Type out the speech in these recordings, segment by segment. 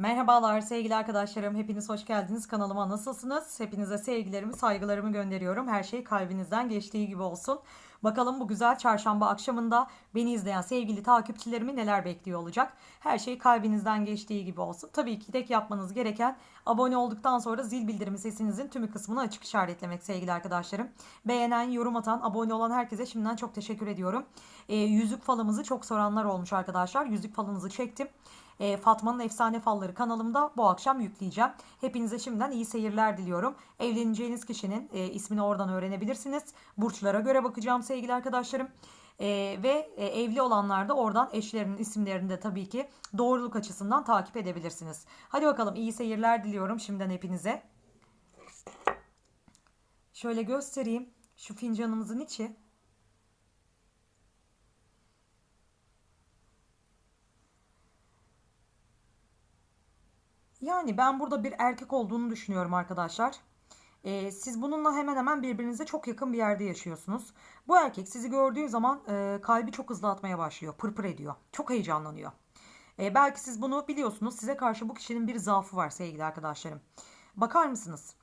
Merhabalar sevgili arkadaşlarım. Hepiniz hoş geldiniz. Kanalıma nasılsınız? Hepinize sevgilerimi, saygılarımı gönderiyorum. Her şey kalbinizden geçtiği gibi olsun. Bakalım bu güzel çarşamba akşamında beni izleyen sevgili takipçilerimi neler bekliyor olacak. Her şey kalbinizden geçtiği gibi olsun. Tabii ki tek yapmanız gereken abone olduktan sonra zil bildirimi sesinizin tümü kısmını açık işaretlemek sevgili arkadaşlarım. Beğenen, yorum atan, abone olan herkese şimdiden çok teşekkür ediyorum. E, yüzük falımızı çok soranlar olmuş arkadaşlar. Yüzük falınızı çektim. E, Fatma'nın Efsane Falları kanalımda bu akşam yükleyeceğim. Hepinize şimdiden iyi seyirler diliyorum. Evleneceğiniz kişinin e, ismini oradan öğrenebilirsiniz. Burçlara göre bakacağım sevgili arkadaşlarım. E, ve e, evli olanlar da oradan eşlerinin isimlerini de tabii ki doğruluk açısından takip edebilirsiniz. Hadi bakalım iyi seyirler diliyorum şimdiden hepinize. Şöyle göstereyim. Şu fincanımızın içi. Yani ben burada bir erkek olduğunu düşünüyorum arkadaşlar. Ee, siz bununla hemen hemen birbirinize çok yakın bir yerde yaşıyorsunuz. Bu erkek sizi gördüğü zaman e, kalbi çok hızlı atmaya başlıyor. Pırpır ediyor. Çok heyecanlanıyor. Ee, belki siz bunu biliyorsunuz. Size karşı bu kişinin bir zaafı var sevgili arkadaşlarım. Bakar mısınız?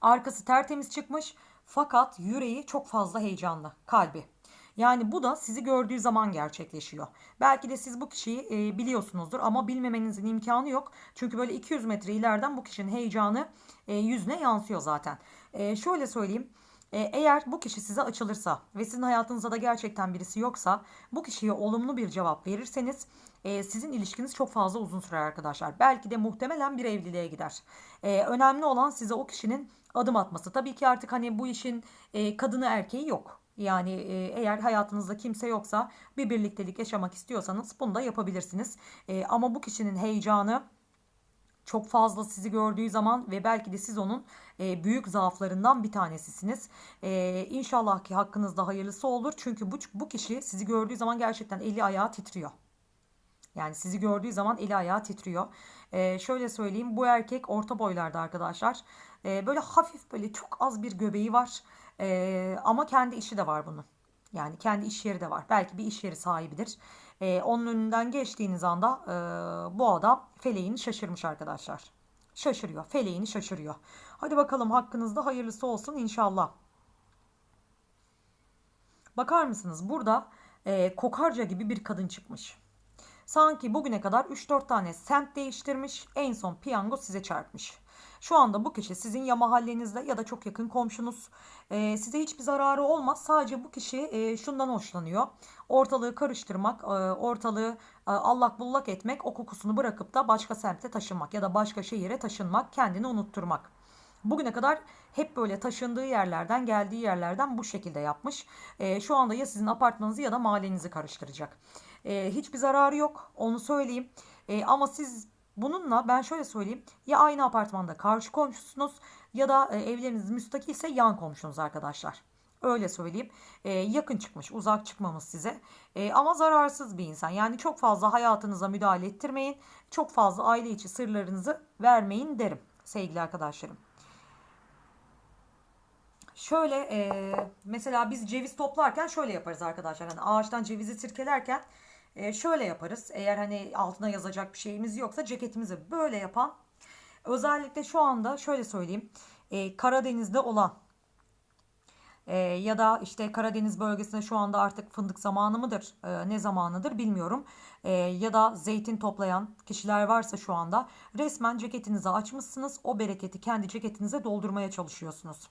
Arkası tertemiz çıkmış fakat yüreği çok fazla heyecanlı. Kalbi. Yani bu da sizi gördüğü zaman gerçekleşiyor. Belki de siz bu kişiyi e, biliyorsunuzdur ama bilmemenizin imkanı yok. Çünkü böyle 200 metre ileriden bu kişinin heyecanı e, yüzüne yansıyor zaten. E, şöyle söyleyeyim. E, eğer bu kişi size açılırsa ve sizin hayatınızda da gerçekten birisi yoksa bu kişiye olumlu bir cevap verirseniz e, sizin ilişkiniz çok fazla uzun sürer arkadaşlar. Belki de muhtemelen bir evliliğe gider. E, önemli olan size o kişinin adım atması. Tabii ki artık hani bu işin e, kadını erkeği yok. Yani e, eğer hayatınızda kimse yoksa bir birliktelik yaşamak istiyorsanız bunu da yapabilirsiniz. E, ama bu kişinin heyecanı çok fazla sizi gördüğü zaman ve belki de siz onun e, büyük zaaflarından bir tanesisiniz. E, inşallah ki hakkınızda hayırlısı olur. Çünkü bu, bu kişi sizi gördüğü zaman gerçekten eli ayağı titriyor. Yani sizi gördüğü zaman eli ayağı titriyor. E, şöyle söyleyeyim bu erkek orta boylarda arkadaşlar. E, böyle hafif böyle çok az bir göbeği var. E, ama kendi işi de var bunun. Yani kendi iş yeri de var. Belki bir iş yeri sahibidir. E, onun önünden geçtiğiniz anda e, bu adam feleğini şaşırmış arkadaşlar. Şaşırıyor. Feleğini şaşırıyor. Hadi bakalım hakkınızda hayırlısı olsun inşallah. Bakar mısınız? Burada e, kokarca gibi bir kadın çıkmış. Sanki bugüne kadar 3-4 tane semt değiştirmiş. En son piyango size çarpmış. Şu anda bu kişi sizin ya mahallenizde ya da çok yakın komşunuz. E, size hiçbir zararı olmaz. Sadece bu kişi e, şundan hoşlanıyor. Ortalığı karıştırmak, e, ortalığı e, allak bullak etmek, o kokusunu bırakıp da başka semte taşınmak ya da başka şehire taşınmak, kendini unutturmak. Bugüne kadar hep böyle taşındığı yerlerden, geldiği yerlerden bu şekilde yapmış. E, şu anda ya sizin apartmanınızı ya da mahallenizi karıştıracak. E, hiçbir zararı yok, onu söyleyeyim. E, ama siz bununla ben şöyle söyleyeyim. Ya aynı apartmanda karşı komşusunuz ya da e, evleriniz müstakilse yan komşunuz arkadaşlar. Öyle söyleyeyim. E, yakın çıkmış, uzak çıkmamış size. E, ama zararsız bir insan. Yani çok fazla hayatınıza müdahale ettirmeyin. Çok fazla aile içi sırlarınızı vermeyin derim sevgili arkadaşlarım. Şöyle e, mesela biz ceviz toplarken şöyle yaparız arkadaşlar. Hani ağaçtan cevizi sirkelerken e, şöyle yaparız. Eğer hani altına yazacak bir şeyimiz yoksa ceketimizi böyle yapan özellikle şu anda şöyle söyleyeyim. E, Karadeniz'de olan e, ya da işte Karadeniz bölgesinde şu anda artık fındık zamanı mıdır e, ne zamanıdır bilmiyorum. E, ya da zeytin toplayan kişiler varsa şu anda resmen ceketinizi açmışsınız. O bereketi kendi ceketinize doldurmaya çalışıyorsunuz.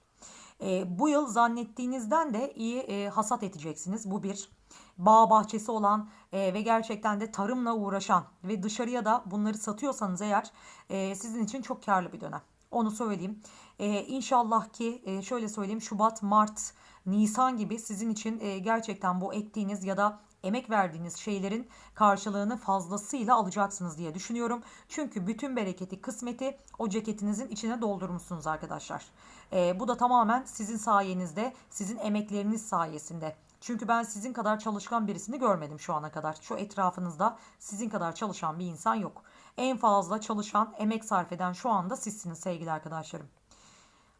E, bu yıl zannettiğinizden de iyi e, hasat edeceksiniz. Bu bir bağ bahçesi olan e, ve gerçekten de tarımla uğraşan ve dışarıya da bunları satıyorsanız eğer e, sizin için çok karlı bir dönem. Onu söyleyeyim. E, inşallah ki e, şöyle söyleyeyim Şubat, Mart, Nisan gibi sizin için e, gerçekten bu ektiğiniz ya da emek verdiğiniz şeylerin karşılığını fazlasıyla alacaksınız diye düşünüyorum. Çünkü bütün bereketi, kısmeti o ceketinizin içine doldurmuşsunuz arkadaşlar. E, bu da tamamen sizin sayenizde, sizin emekleriniz sayesinde. Çünkü ben sizin kadar çalışkan birisini görmedim şu ana kadar. Şu etrafınızda sizin kadar çalışan bir insan yok. En fazla çalışan, emek sarf eden şu anda sizsiniz sevgili arkadaşlarım.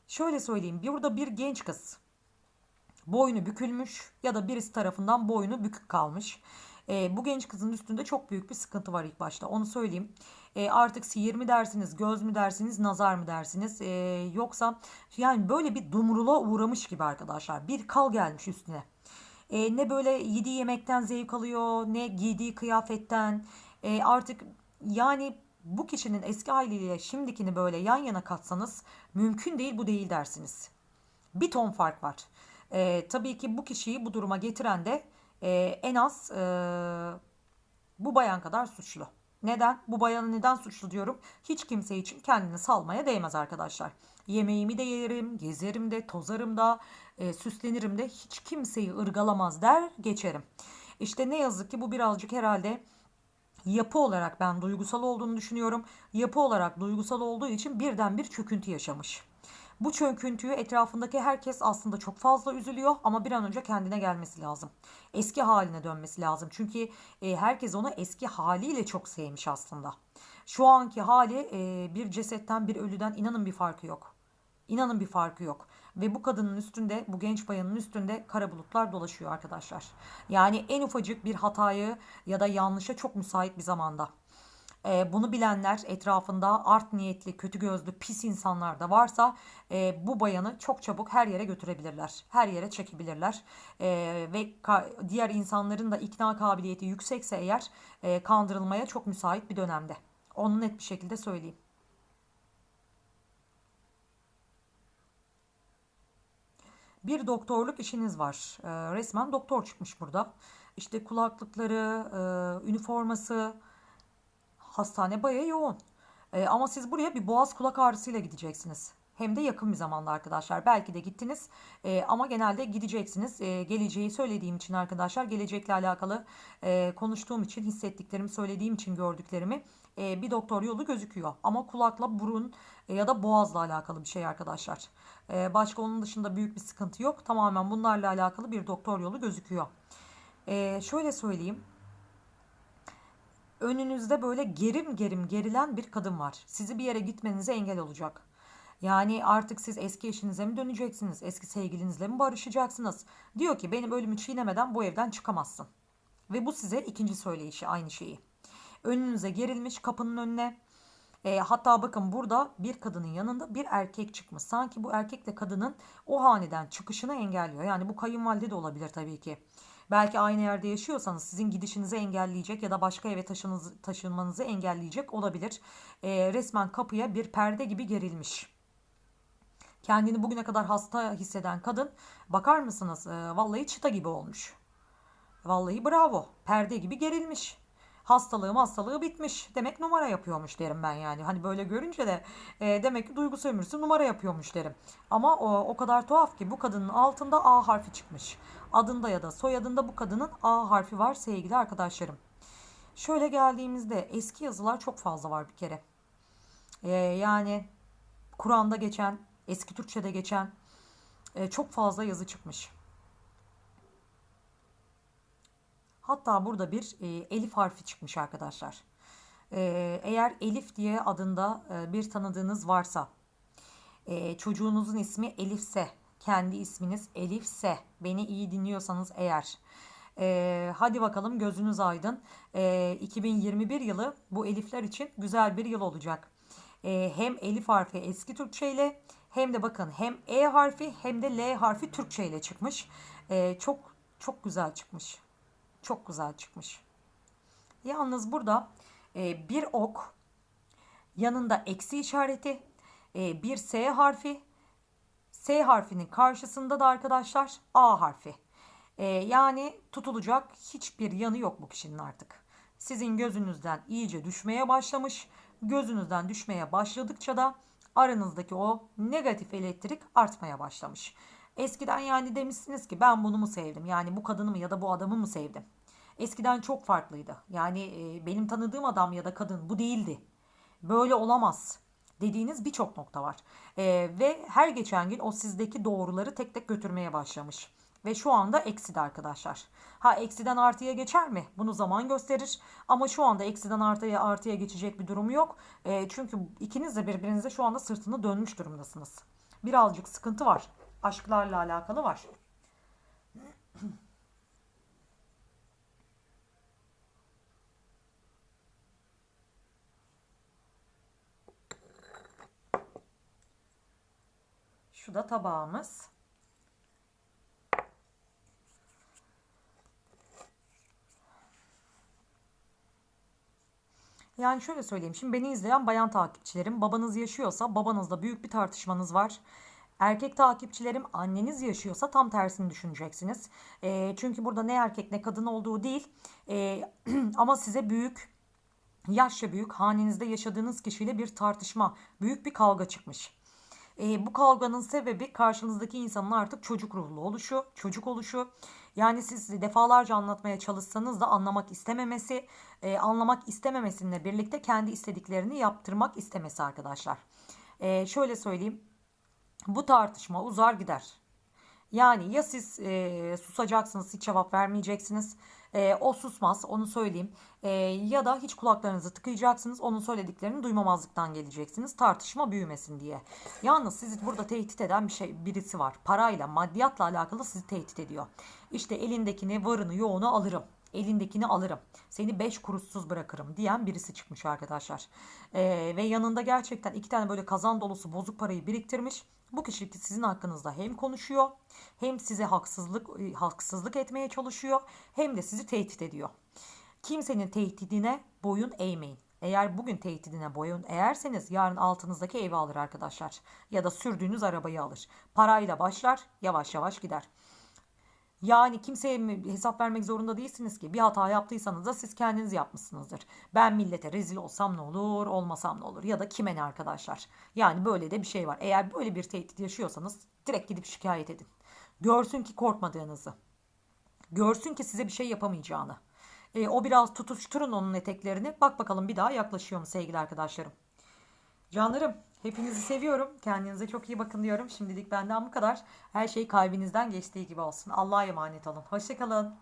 Şöyle söyleyeyim. Burada bir genç kız boynu bükülmüş ya da birisi tarafından boynu bükük kalmış. E, bu genç kızın üstünde çok büyük bir sıkıntı var ilk başta. Onu söyleyeyim. E, artık sihir mi dersiniz, göz mü dersiniz, nazar mı dersiniz? E, yoksa yani böyle bir dumruluğa uğramış gibi arkadaşlar. Bir kal gelmiş üstüne. E, ne böyle yediği yemekten zevk alıyor, ne giydiği kıyafetten. E, artık yani bu kişinin eski haliyle şimdikini böyle yan yana katsanız mümkün değil bu değil dersiniz. Bir ton fark var. E, tabii ki bu kişiyi bu duruma getiren de e, en az e, bu bayan kadar suçlu. Neden? Bu bayanı neden suçlu diyorum? Hiç kimse için kendini salmaya değmez arkadaşlar. Yemeğimi de yerim, gezerim de, tozarım da, e, süslenirim de hiç kimseyi ırgalamaz der geçerim. İşte ne yazık ki bu birazcık herhalde yapı olarak ben duygusal olduğunu düşünüyorum. Yapı olarak duygusal olduğu için birden bir çöküntü yaşamış. Bu çöküntüyü etrafındaki herkes aslında çok fazla üzülüyor ama bir an önce kendine gelmesi lazım. Eski haline dönmesi lazım. Çünkü e, herkes onu eski haliyle çok sevmiş aslında. Şu anki hali e, bir cesetten bir ölüden inanın bir farkı yok. İnanın bir farkı yok. Ve bu kadının üstünde, bu genç bayanın üstünde kara bulutlar dolaşıyor arkadaşlar. Yani en ufacık bir hatayı ya da yanlışa çok müsait bir zamanda. E, bunu bilenler etrafında art niyetli, kötü gözlü, pis insanlar da varsa e, bu bayanı çok çabuk her yere götürebilirler. Her yere çekebilirler. E, ve diğer insanların da ikna kabiliyeti yüksekse eğer e, kandırılmaya çok müsait bir dönemde. Onu net bir şekilde söyleyeyim. Bir doktorluk işiniz var. E, resmen doktor çıkmış burada. İşte kulaklıkları, e, üniforması, hastane bayağı yoğun. E, ama siz buraya bir boğaz kulak ağrısıyla gideceksiniz. Hem de yakın bir zamanda arkadaşlar. Belki de gittiniz e, ama genelde gideceksiniz. E, geleceği söylediğim için arkadaşlar gelecekle alakalı e, konuştuğum için hissettiklerimi söylediğim için gördüklerimi e, bir doktor yolu gözüküyor. Ama kulakla burun e, ya da boğazla alakalı bir şey arkadaşlar. E, başka onun dışında büyük bir sıkıntı yok. Tamamen bunlarla alakalı bir doktor yolu gözüküyor. E, şöyle söyleyeyim önünüzde böyle gerim gerim gerilen bir kadın var. Sizi bir yere gitmenize engel olacak. Yani artık siz eski eşinize mi döneceksiniz? Eski sevgilinizle mi barışacaksınız? Diyor ki benim ölümü çiğnemeden bu evden çıkamazsın. Ve bu size ikinci söyleyişi aynı şeyi. Önünüze gerilmiş kapının önüne. E, hatta bakın burada bir kadının yanında bir erkek çıkmış. Sanki bu erkekle kadının o haneden çıkışını engelliyor. Yani bu kayınvalide de olabilir tabii ki. Belki aynı yerde yaşıyorsanız sizin gidişinizi engelleyecek ya da başka eve taşınmanızı engelleyecek olabilir. E, resmen kapıya bir perde gibi gerilmiş. Kendini bugüne kadar hasta hisseden kadın bakar mısınız? E, vallahi çıta gibi olmuş. Vallahi bravo. Perde gibi gerilmiş hastalığı hastalığı bitmiş. Demek numara yapıyormuş derim ben yani. Hani böyle görünce de e, demek ki duygu sömürüsü numara yapıyormuş derim. Ama o, o kadar tuhaf ki bu kadının altında A harfi çıkmış. Adında ya da soyadında bu kadının A harfi var sevgili arkadaşlarım. Şöyle geldiğimizde eski yazılar çok fazla var bir kere. E, yani Kur'an'da geçen, eski Türkçe'de geçen e, çok fazla yazı çıkmış. Hatta burada bir e, elif harfi çıkmış arkadaşlar. E, eğer Elif diye adında e, bir tanıdığınız varsa, e, çocuğunuzun ismi Elifse, kendi isminiz Elifse, beni iyi dinliyorsanız eğer, e, hadi bakalım gözünüz aydın. E, 2021 yılı bu Elifler için güzel bir yıl olacak. E, hem Elif harfi eski Türkçe ile hem de bakın hem E harfi hem de L harfi Türkçe ile çıkmış. E, çok çok güzel çıkmış. Çok güzel çıkmış. Yalnız burada e, bir ok, yanında eksi işareti, e, bir S harfi, S harfinin karşısında da arkadaşlar A harfi. E, yani tutulacak hiçbir yanı yok bu kişinin artık. Sizin gözünüzden iyice düşmeye başlamış. Gözünüzden düşmeye başladıkça da aranızdaki o negatif elektrik artmaya başlamış. Eskiden yani demişsiniz ki ben bunu mu sevdim? Yani bu kadını mı ya da bu adamı mı sevdim? Eskiden çok farklıydı. Yani e, benim tanıdığım adam ya da kadın bu değildi. Böyle olamaz dediğiniz birçok nokta var. E, ve her geçen gün o sizdeki doğruları tek tek götürmeye başlamış. Ve şu anda eksi arkadaşlar. Ha eksiden artıya geçer mi? Bunu zaman gösterir. Ama şu anda eksiden artıya artıya geçecek bir durum yok. E, çünkü ikiniz de birbirinize şu anda sırtını dönmüş durumdasınız. Birazcık sıkıntı var. Aşklarla alakalı var. Şu da tabağımız. Yani şöyle söyleyeyim. Şimdi beni izleyen bayan takipçilerim. Babanız yaşıyorsa babanızla büyük bir tartışmanız var. Erkek takipçilerim anneniz yaşıyorsa tam tersini düşüneceksiniz. Eee, çünkü burada ne erkek ne kadın olduğu değil. Eee, ama size büyük yaşça büyük hanenizde yaşadığınız kişiyle bir tartışma, büyük bir kavga çıkmış. E, bu kavganın sebebi karşınızdaki insanın artık çocuk ruhlu oluşu, çocuk oluşu. Yani siz defalarca anlatmaya çalışsanız da anlamak istememesi, e, anlamak istememesiyle birlikte kendi istediklerini yaptırmak istemesi arkadaşlar. E, şöyle söyleyeyim, bu tartışma uzar gider. Yani ya siz e, susacaksınız, hiç cevap vermeyeceksiniz. E, o susmaz, onu söyleyeyim. E, ya da hiç kulaklarınızı tıkayacaksınız, onun söylediklerini duymamazlıktan geleceksiniz. Tartışma büyümesin diye. Yalnız sizi burada tehdit eden bir şey, birisi var. Parayla, maddiyatla alakalı sizi tehdit ediyor. İşte elindekini, varını, yoğunu alırım. Elindekini alırım. Seni beş kuruşsuz bırakırım diyen birisi çıkmış arkadaşlar. Ee, ve yanında gerçekten iki tane böyle kazan dolusu bozuk parayı biriktirmiş. Bu kişi sizin hakkınızda hem konuşuyor hem size haksızlık e, haksızlık etmeye çalışıyor hem de sizi tehdit ediyor. Kimsenin tehdidine boyun eğmeyin. Eğer bugün tehdidine boyun eğerseniz yarın altınızdaki evi alır arkadaşlar. Ya da sürdüğünüz arabayı alır. Parayla başlar yavaş yavaş gider. Yani kimseye hesap vermek zorunda değilsiniz ki. Bir hata yaptıysanız da siz kendiniz yapmışsınızdır. Ben millete rezil olsam ne olur, olmasam ne olur ya da kime ne arkadaşlar. Yani böyle de bir şey var. Eğer böyle bir tehdit yaşıyorsanız direkt gidip şikayet edin. Görsün ki korkmadığınızı. Görsün ki size bir şey yapamayacağını. E, o biraz tutuşturun onun eteklerini. Bak bakalım bir daha yaklaşıyor mu sevgili arkadaşlarım. Canlarım hepinizi seviyorum. Kendinize çok iyi bakın diyorum. Şimdilik benden bu kadar. Her şey kalbinizden geçtiği gibi olsun. Allah'a emanet olun. Hoşçakalın.